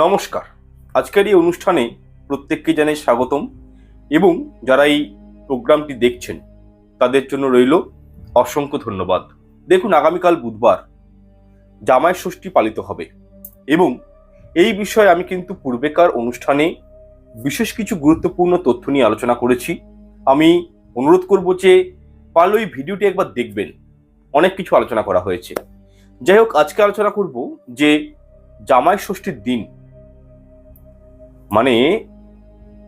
নমস্কার। আজকের এই অনুষ্ঠানে প্রত্যেককে জানাই স্বাগতম এবং যারা এই প্রোগ্রামটি দেখছেন, তাদের জন্য রইল অসংখ্য ধন্যবাদ। দেখুন, আগামীকাল বুধবার জামাই ষষ্ঠী পালিত হবে এবং এই বিষয়ে আমি কিন্তু পূর্বেকার অনুষ্ঠানে বিশেষ কিছু গুরুত্বপূর্ণ তথ্য নিয়ে আলোচনা করেছি। আমি অনুরোধ করব যে পারলে ওই ভিডিওটি একবার দেখবেন। অনেক কিছু আলোচনা করা হয়েছে। যাই হোক, আজকে আলোচনা করব যে জামাই ষষ্ঠীর দিন মানে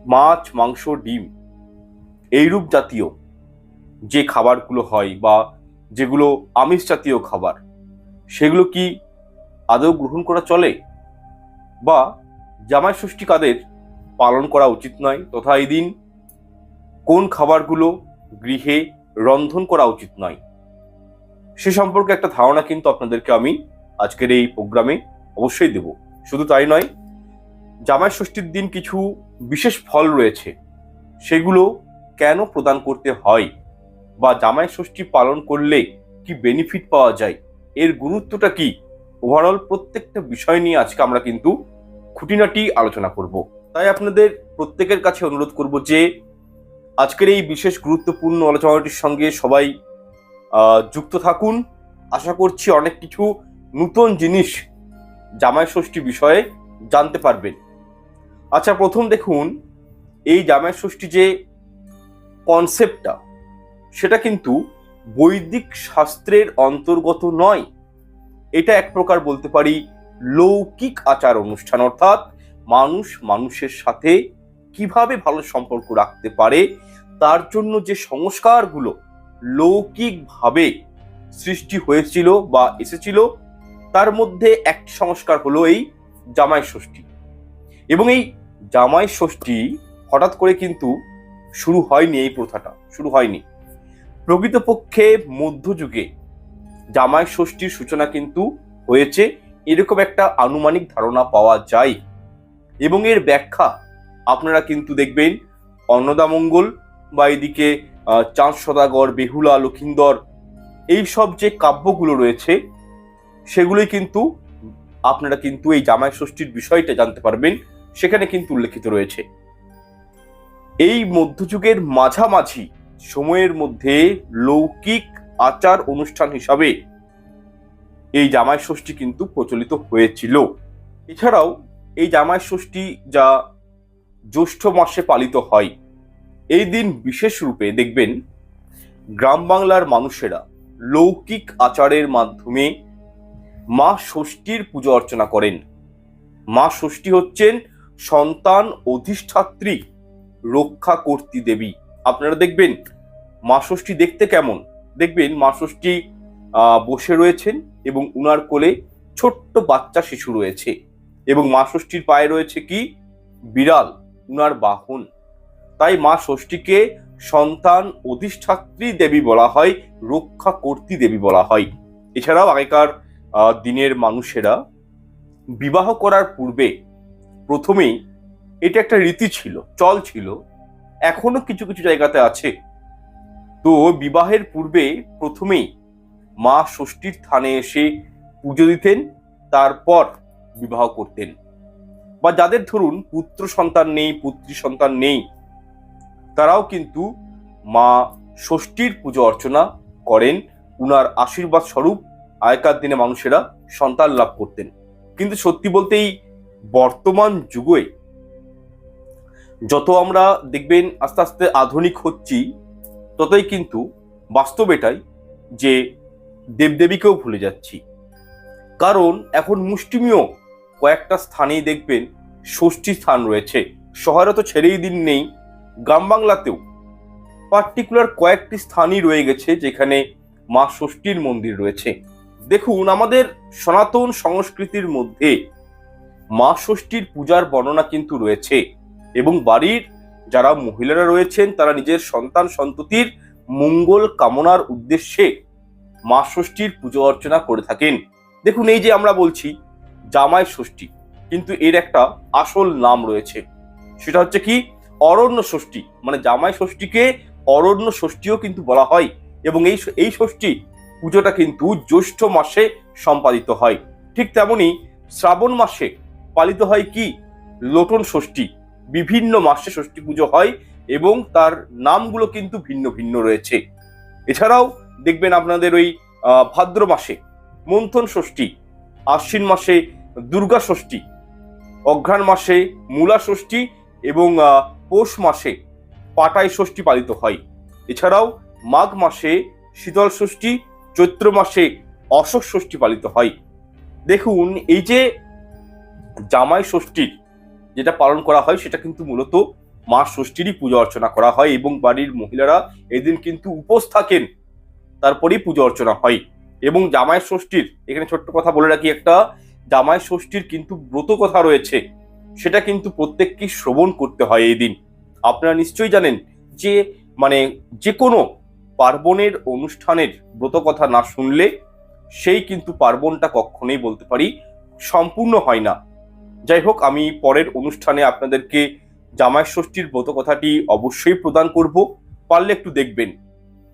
মাছ, মাংস, ডিম এইরূপ জাতীয় যে খাবারগুলো হয় বা যেগুলো আমিষ জাতীয় খাবার, সেগুলো কি আদৌ গ্রহণ করা চলে? বা জামাই ষষ্ঠী কাদের পালন করা উচিত নয়? তথা এই দিন কোন খাবারগুলো গৃহে রন্ধন করা উচিত নয়? সে সম্পর্কে একটা ধারণা কিন্তু আপনাদেরকে আমি আজকের এই প্রোগ্রামে অবশ্যই দেব। শুধু তাই নয় জামাই ষষ্ঠীর দিন কিছু বিশেষ ফল রয়েছে। সেগুলো কেন প্রদান করতে হয়? বা জামাই ষষ্ঠী পালন করলে কি বেনিফিট পাওয়া যায়? এর গুরুত্বটা কি? ওভারঅল প্রত্যেকটা বিষয় নিয়ে আজকে আমরা কিন্তু খুঁটিনাটি আলোচনা করব। তাই আপনাদের প্রত্যেকের কাছে অনুরোধ করব যে, আজকের এই বিশেষ গুরুত্বপূর্ণ আলোচনাটির সঙ্গে সবাই যুক্ত থাকুন। আশা করছি অনেক কিছু নতুন জিনিস জামাই ষষ্ঠী বিষয়ে জানতে পারবেন। আচ্ছা প্রথম দেখুন, এই জামাই ষষ্ঠী যে কনসেপ্টটা সেটা কিন্তু বৈদিক শাস্ত্রের অন্তর্গত নয়। এটা এক প্রকার বলতে পারি লৌকিক আচার অনুষ্ঠান। অর্থাৎ মানুষ মানুষের সাথে কীভাবে ভালো সম্পর্ক রাখতে পারে, তার জন্য যে সংস্কারগুলো লৌকিকভাবে সৃষ্টি হয়েছিল বা এসেছিল, তার মধ্যে একটি সংস্কার হলো এই জামাই ষষ্ঠী। এবং এই জামাই ষষ্ঠী হঠাৎ করে কিন্তু শুরু হয়নি এই প্রথাটা, শুরু হয়নি। প্রকৃতপক্ষে মধ্যযুগে জামাই ষষ্ঠীর সূচনা কিন্তু হয়েছে, এরকম একটা আনুমানিক ধারণা পাওয়া যায়। এবং এর ব্যাখ্যা আপনারা কিন্তু দেখবেন অন্নদামঙ্গল বা এদিকে চাঁদ সদাগর, বেহুলা, লক্ষিন্দর এই সব যে কাব্যগুলো রয়েছে, সেগুলোই কিন্তু আপনারা কিন্তু এই জামাই ষষ্ঠীর বিষয়টা জানতে পারবেন। সেখানে কিন্তু উল্লেখিত রয়েছে। এই মধ্যযুগের মাঝামাঝি সময়ের মধ্যে লৌকিক আচার অনুষ্ঠান হিসাবে এই জামাই ষষ্ঠী কিন্তু প্রচলিত হয়েছিল। এছাড়াও এই জামাই ষষ্ঠী যা জ্যৈষ্ঠ মাসে পালিত হয়, এই দিন বিশেষ রূপে দেখবেন গ্রাম বাংলার মানুষেরা লৌকিক আচারের মাধ্যমে মা ষষ্ঠীর পুজো অর্চনা করেন। মা ষষ্ঠী হচ্ছেন সন্তান অধিষ্ঠাত্রী রক্ষা কর্তী দেবী। আপনারা দেখবেন, মা ষষ্ঠী দেখতে কেমন? দেখবেন, মা ষষ্ঠী বসে রয়েছেন এবং উনার কোলে ছোট্ট বাচ্চা শিশু রয়েছে এবং মা ষষ্ঠীর পায়ে রয়েছে কি? বিড়াল, উনার বাহন। তাই মা ষষ্ঠীকে সন্তান অধিষ্ঠাত্রী দেবী বলা হয়, রক্ষা কর্তী দেবী বলা হয়। এছাড়াও আগেকার দিনের মানুষেরা বিবাহ করার পূর্বে প্রথমেই এটা একটা রীতি ছিল, চল ছিল। এখনও কিছু কিছু জায়গাতে আছে। তো বিবাহের পূর্বে প্রথমেই মা ষষ্ঠীর থানে এসে পুজো দিতেন, তারপর বিবাহ করতেন। বা যাদের ধরুন পুত্র সন্তান নেই, পুত্রী সন্তান নেই, তারাও কিন্তু মা ষষ্ঠীর পুজো অর্চনা করেন। উনার আশীর্বাদ স্বরূপ আগেকার দিনে মানুষেরা সন্তান লাভ করতেন। কিন্তু সত্যি বলতেই বর্তমান যুগে যত আমরা দেখবেন আস্তে আস্তে আধুনিক হচ্ছি, ততই কিন্তু বাস্তব এটাই যে দেবদেবীকেও ভুলে যাচ্ছি। কারণ এখন মুষ্টিমীয় কয়েকটা স্থানেই দেখবেন ষষ্ঠী স্থান রয়েছে। শহরে তো ছেড়েই দিন নেই, গ্রাম বাংলাতেও পার্টিকুলার কয়েকটি স্থানই রয়ে গেছে যেখানে মা ষষ্ঠীর মন্দির রয়েছে। দেখুন, আমাদের সনাতন সংস্কৃতির মধ্যে মা ষষ্ঠীর পূজার বর্ণনা কিন্তু রয়েছে। এবং বাড়ির যারা মহিলারা রয়েছেন, তারা নিজের সন্তান সন্ততির মঙ্গল কামনার উদ্দেশ্যে মা ষষ্ঠীর পুজো অর্চনা করে থাকেন। দেখুন, এই যে আমরা বলছি জামাই ষষ্ঠী, কিন্তু এর একটা আসল নাম রয়েছে। সেটা হচ্ছে কি? অরণ্য ষষ্ঠী মানে জামাই ষষ্ঠীকে অরণ্য ষষ্ঠীও কিন্তু বলা হয়। এবং এই এই ষষ্ঠী পুজোটা কিন্তু জ্যৈষ্ঠ মাসে সম্পাদিত হয়। ঠিক তেমনি শ্রাবণ মাসে পালিত হয় কি? লোটন ষষ্ঠী। বিভিন্ন মাসে ষষ্ঠী পুজো হয় এবং তার নামগুলো কিন্তু ভিন্ন ভিন্ন রয়েছে। এছাড়াও দেখবেন আপনাদের ওই ভাদ্র মাসে মন্থন ষষ্ঠী, আশ্বিন মাসে দুর্গা ষষ্ঠী, অঘ্রাণ মাসে মূলা ষষ্ঠী এবং পৌষ মাসে পাটাই ষষ্ঠী পালিত হয়। এছাড়াও মাঘ মাসে শীতল ষষ্ঠী, চৈত্র মাসে অশোক ষষ্ঠী পালিত হয়। দেখুন, এই যে জামাই ষষ্ঠীর যেটা পালন করা হয়, সেটা কিন্তু মূলত মা ষষ্ঠীরই পূজা অর্চনা করা হয় এবং বাড়ির মহিলারা এদিন কিন্তু উপোস থাকেন, তারপরেই পুজো অর্চনা হয়। এবং জামাই ষষ্ঠীর, এখানে ছোট্ট কথা বলে রাখি একটা, জামাই ষষ্ঠীর কিন্তু ব্রত কথা রয়েছে, সেটা কিন্তু প্রত্যেককে শ্রবণ করতে হয় এই দিন আপনারা নিশ্চয়ই জানেন যে মানে যে কোনো পার্বণের অনুষ্ঠানের ব্রত কথা না শুনলে, সেই কিন্তু পার্বণটা কখনোই বলতে পারি সম্পূর্ণ হয় না। যাই হোক, আমি পরের অনুষ্ঠানে আপনাদেরকে জামাই ষষ্ঠীর ব্রত কথাটি অবশ্যই প্রদান করব। পারলে একটু দেখবেন।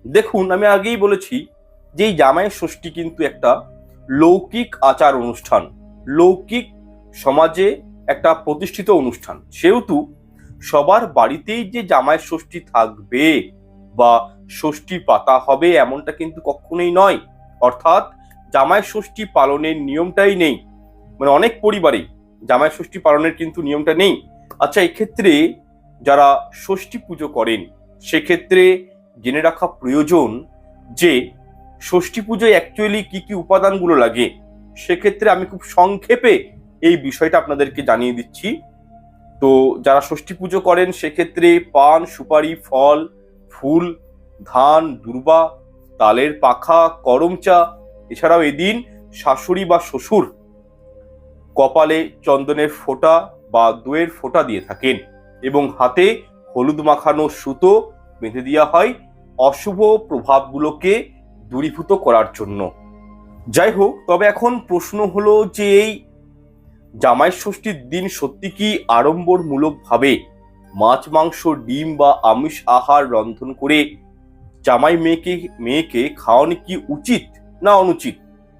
দেখুন, আমি আগেই বলেছি যে এই জামাই ষষ্ঠী কিন্তু একটা লৌকিক আচার অনুষ্ঠান। লৌকিক সমাজে একটা প্রতিষ্ঠিত অনুষ্ঠান। সেহেতু সবার বাড়িতেই যে জামাই ষষ্ঠী থাকবে বা ষষ্ঠী পাতা হবে এমনটা কিন্তু কখনোই নয়। অর্থাৎ জামাই ষষ্ঠী পালনের নিয়মটাই নেই। মানে অনেক পরিবারে জামাই ষষ্ঠী পালনের কিন্তু নিয়মটা নেই। আচ্ছা এক্ষেত্রে যারা ষষ্ঠী পুজো করেন, সেক্ষেত্রে জেনে রাখা প্রয়োজন যে, ষষ্ঠী পুজোয় অ্যাকচুয়ালি কি কি উপাদানগুলো লাগে? সেক্ষেত্রে আমি খুব সংক্ষেপে এই বিষয়টা আপনাদেরকে জানিয়ে দিচ্ছি। তো যারা ষষ্ঠী পুজো করেন, সেক্ষেত্রে পান, সুপারি, ফল, ফুল, ধান, দুর্বা, তালের পাখা, করমচা, এছাড়াও এদিন শাশুড়ি বা শ্বশুর কপালে চন্দনের ফোঁটা বা দইয়ের ফোঁটা দিয়ে থাকেন এবং হাতে হলুদ মাখানো সুতো বেঁধে দেওয়া হয় অশুভ প্রভাবগুলোকে দূরীভূত করার জন্য। যাই হোক, তবে এখন প্রশ্ন হলো যে এই জামাই ষষ্ঠীর দিন সত্যি কি আড়ম্বরমূলকভাবে মাছ, মাংস, ডিম বা আমিষ আহার রন্ধন করে জামাই মেয়েকে মেয়েকে খাওয়ানো কি উচিত না অনুচিত?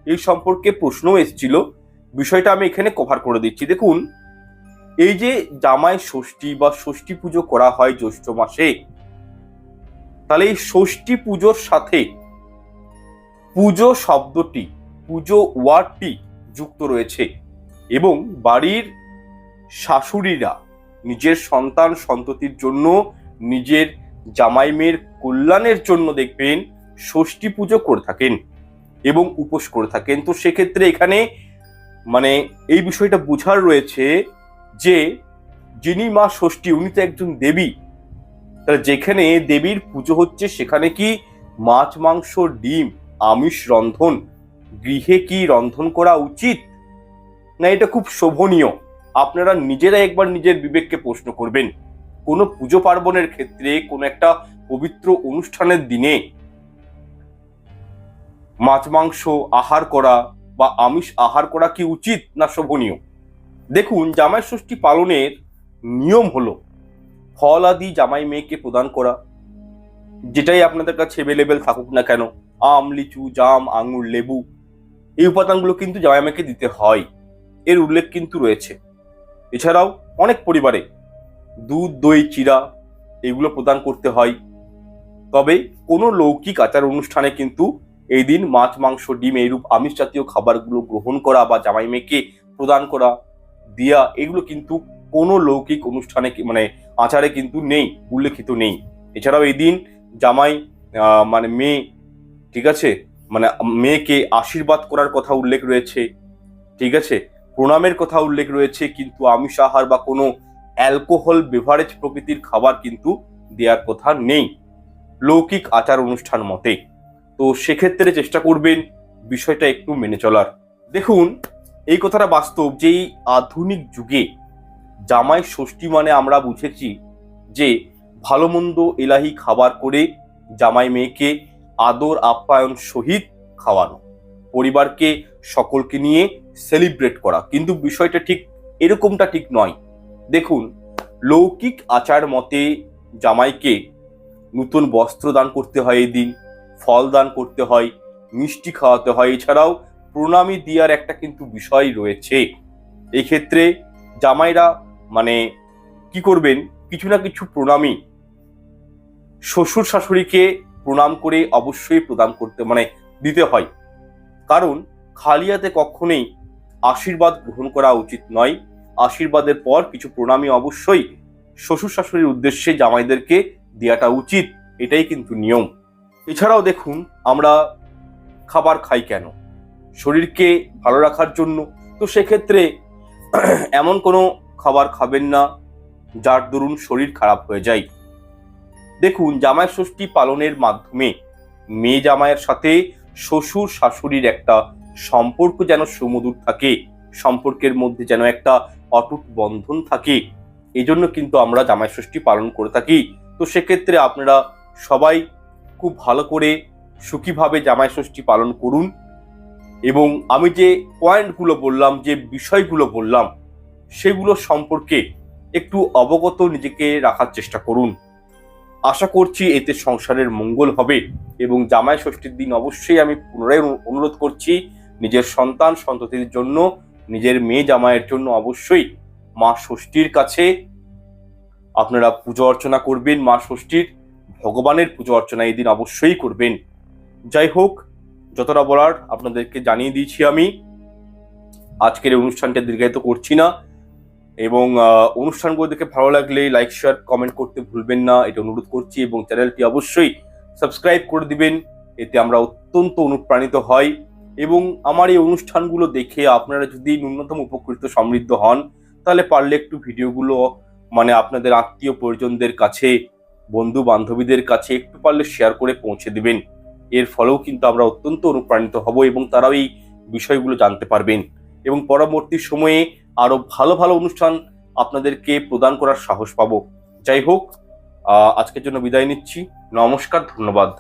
এই সম্পর্কে প্রশ্নও এসেছিল। বিষয়টা আমি এখানে কভার করে দিচ্ছি। দেখুন, এই যে জামাই ষষ্ঠী বা ষষ্ঠী পুজো করা হয় জ্যৈষ্ঠ মাসে, তাহলে এই ষষ্ঠী পুজোর সাথে পুজো শব্দটি, পুজো ওয়ার্ডটি যুক্ত রয়েছে এবং বাড়ির শাশুড়িরা নিজের সন্তান সন্ততির জন্য নিজের জামাই মেয়ের কল্যাণের জন্য দেখবেন ষষ্ঠী পুজো করে থাকেন এবং উপোস করে থাকেন। তো সেক্ষেত্রে এখানে মানে এই বিষয়টা বোঝার রয়েছে যে যিনি মা ষষ্ঠী, উনি তো একজন দেবী। তাহলে যেখানে দেবীর পুজো হচ্ছে, সেখানে কি মাছ, মাংস, ডিম, আমিষ, রন্ধন, গৃহে কি রন্ধন করা উচিত? না, এটা খুব শোভনীয়। আপনারা নিজেরা একবার নিজের বিবেককে প্রশ্ন করবেন। কোনো পুজো পার্বণের ক্ষেত্রে, কোনো একটা পবিত্র অনুষ্ঠানের দিনে মাছ, মাংস আহার করা বা আমিষ আহার করা কি উচিত না শোভনীয়? দেখুন, জামাই ষষ্ঠী পালনের নিয়ম হলো ফল আদি জামাই মেয়েকে প্রদান করা, যেটাই আপনাদের কাছে অ্যাভেলেবেল থাকুক না কেন, আম, লিচু, জাম, আঙুর, লেবু, এই উপাদানগুলো কিন্তু জামাই মেয়েকে দিতে হয়। এর উল্লেখ কিন্তু রয়েছে। এছাড়াও অনেক পরিবারে দুধ, দই চিরা এগুলো প্রদান করতে হয়। তবে কোনো লৌকিক আচার অনুষ্ঠানে কিন্তু এই দিন মাছ, মাংস, ডিম এইরূপ আমিষ জাতীয় খাবারগুলো গ্রহণ করা বা জামাই মেয়েকে প্রদান করা, দিয়া, এগুলো কিন্তু কোনো লৌকিক অনুষ্ঠানে মানে আচারে কিন্তু নেই, উল্লেখিত নেই। এছাড়াও এই দিন জামাই মানে মেয়ে, ঠিক আছে? মানে মেয়েকে আশীর্বাদ করার কথা উল্লেখ রয়েছে, ঠিক আছে? প্রণামের কথা উল্লেখ রয়েছে, কিন্তু আমিষ আহার বা কোনো অ্যালকোহল বেভারেজ প্রকৃতির খাবার কিন্তু দেওয়ার কথা নেই। লৌকিক আচার অনুষ্ঠান মতে। তো সেক্ষেত্রে চেষ্টা করবেন বিষয়টা একটু মেনে চলার। দেখুন, এই কথাটা বাস্তব যে এই আধুনিক যুগে জামাই ষষ্ঠী মানে আমরা বুঝেছি যে ভালো মন্দ এলাহি খাবার করে জামাই মেয়েকে আদর আপ্যায়ন সহিত খাওয়ানো, পরিবারকে সকলকে নিয়ে সেলিব্রেট করা। কিন্তু বিষয়টা ঠিক এরকমটা ঠিক নয়। দেখুন, লৌকিক আচার মতে জামাইকে নতুন বস্ত্র দান করতে হয় এই দিন ফল দান করতে হয়, মিষ্টি খাওয়াতে হয়। এছাড়াও প্রণামী দেওয়ার একটা কিন্তু বিষয় রয়েছে। এক্ষেত্রে জামাইরা মানে কি করবেন? কিছু না কিছু প্রণামী শ্বশুর শাশুড়িকে প্রণাম করে অবশ্যই প্রদান করতে মানে দিতে হয়। কারণ খালিয়াতে কখনোই আশীর্বাদ গ্রহণ করা উচিত নয়। আশীর্বাদের পর কিছু প্রণামী অবশ্যই শ্বশুর শাশুড়ির উদ্দেশ্যে জামাইদেরকে দেওয়াটা উচিত। এটাই কিন্তু নিয়ম। এছাড়াও দেখুন, আমরা খাবার খাই কেন? শরীরকে ভালো রাখার জন্য। তো সেক্ষেত্রে এমন কোনো খাবার খাবেন না, যার দরুন শরীর খারাপ হয়ে যায়। দেখুন, জামাই ষষ্ঠী পালনের মাধ্যমে মেয়ে জামাইয়ের সাথে শ্বশুর শাশুড়ির একটা সম্পর্ক যেন সুমধুর থাকে, সম্পর্কের মধ্যে যেন একটা অটুট বন্ধন থাকে। এই জন্য কিন্তু আমরা জামাই ষষ্ঠী পালন করে থাকি। তো সেক্ষেত্রে আপনারা সবাই খুব ভালো করে সুখীভাবে জামাই ষষ্ঠী পালন করুন। এবং আমি যে পয়েন্টগুলো বললাম, যে বিষয়গুলো বললাম, সেগুলো সম্পর্কে একটু অবগত নিজেকে রাখার চেষ্টা করুন। আশা করছি এতে সংসারের মঙ্গল হবে এবং জামাই ষষ্ঠীর দিন অবশ্যই আমি পুনরায় অনুরোধ করছি নিজের সন্তান সন্ততির জন্য, নিজের মেয়ে জামাইয়ের জন্য অবশ্যই মা ষষ্ঠীর কাছে আপনারা পুজো অর্চনা করবেন মা ষষ্ঠীর। ভগবানের পুজো অর্চনা এই দিন অবশ্যই করবেন। যাই হোক, যতটা বলার আপনাদেরকে জানিয়ে দিয়েছি আমি। আজকের অনুষ্ঠানটা দীর্ঘায়িত করছি না। এবং অনুষ্ঠানগুলো দেখে ভালো লাগলে লাইক শেয়ার কমেন্ট করতে ভুলবেন না। এটা অনুরোধ করছি এবং চ্যানেলটি অবশ্যই সাবস্ক্রাইব করে দিবেন। এতে আমরা অত্যন্ত অনুপ্রাণিত হই। এবং আমার এই অনুষ্ঠানগুলো দেখে আপনারা যদি ন্যূনতম উপকৃত সমৃদ্ধ হন, তাহলে পারলে একটু ভিডিওগুলো মানে আপনাদের আত্মীয় পরিজনদের কাছে বন্ধু বান্ধবীদের কাছে একটু পারলে শেয়ার করে পৌঁছে দিবেন। এর ফলেও কিন্তু আমরা অত্যন্ত অনুপ্রাণিত হব এবং তারাও এই বিষয়গুলো জানতে পারবেন। এবং পরবর্তী সময়ে আরও ভালো ভালো অনুষ্ঠান আপনাদেরকে প্রদান করার সাহস পাব। যাই হোক আজকের জন্য বিদায় নিচ্ছি। নমস্কার, ধন্যবাদ।